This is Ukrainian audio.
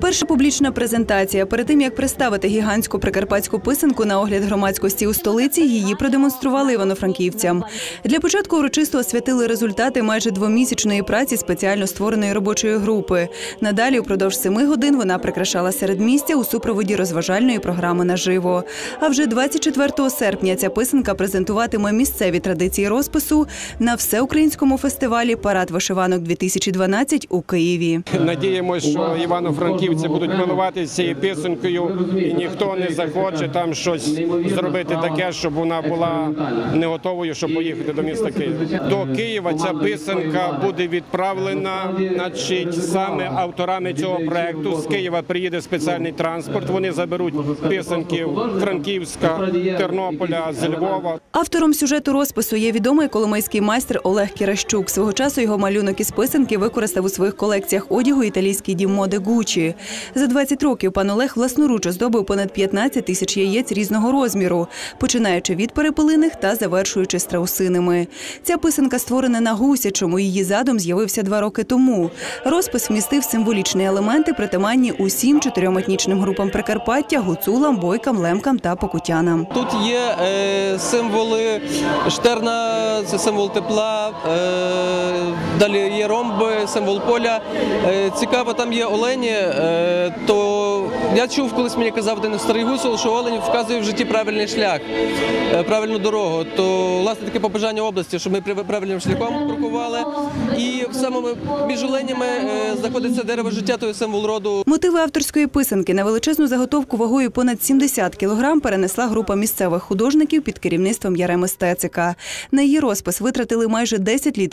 Перша публічна презентація. Перед тим як представити гігантську прикарпатську писанку на огляд громадськості у столиці, її продемонстрували івано-франківцям. Для початку урочисто освятили результати майже двомісячної праці спеціально створеної робочої групи. Надалі, упродовж семи годин, вона прикрашала середмістя у супроводі розважальної програми наживо. А вже 24 серпня ця писанка презентуватиме місцеві традиції розпису на всеукраїнському фестивалі Парад вишиванок 2012 у Києві. Надіємося, що івано-франківці будуть милуватися цією писанкою, і ніхто не захоче там щось зробити таке, щоб вона була не готовою, щоб поїхати до міста Києва. До Києва ця писанка буде відправлена, значить, саме авторами цього проекту. З Києва приїде спеціальний транспорт. Вони заберуть писанки Франківська, Тернополя, з Львова. Автором сюжету розпису є відомий коломийський майстер Олег Кіращук. Свого часу його малюнок із писанки використав у своїх колекціях одягу італійський дім моди Гучі. За 20 років пан Олег власноруч оздобив понад 15 тисяч яєць різного розміру, починаючи від перепелиних та завершуючи страусинами. Ця писанка створена на гусячому. Її задум з'явився два роки тому. Розпис вмістив символічні елементи, притаманні усім чотирьом етнічним групам Прикарпаття, гуцулам, бойкам, лемкам та покутянам. Тут є е, символи штерна, це символ тепла, е, далі є ромби, символ поля. Е, цікаво, там є олені. Е, то я чув, колись мені казав один старий гусол, що олень вказує в житті правильний шлях, е, правильну дорогу. То власне таке побажання області, щоб ми правильним шляхом крокували. І в самому між оленями е, знаходиться дерево життя, то є символ роду. Мотиви авторської писанки на величезну заготовку вагою понад 70 кілограм перенесла група місцевих художників під керівництвом Яреми Стецика. На її розпис витратили майже 10 літрів.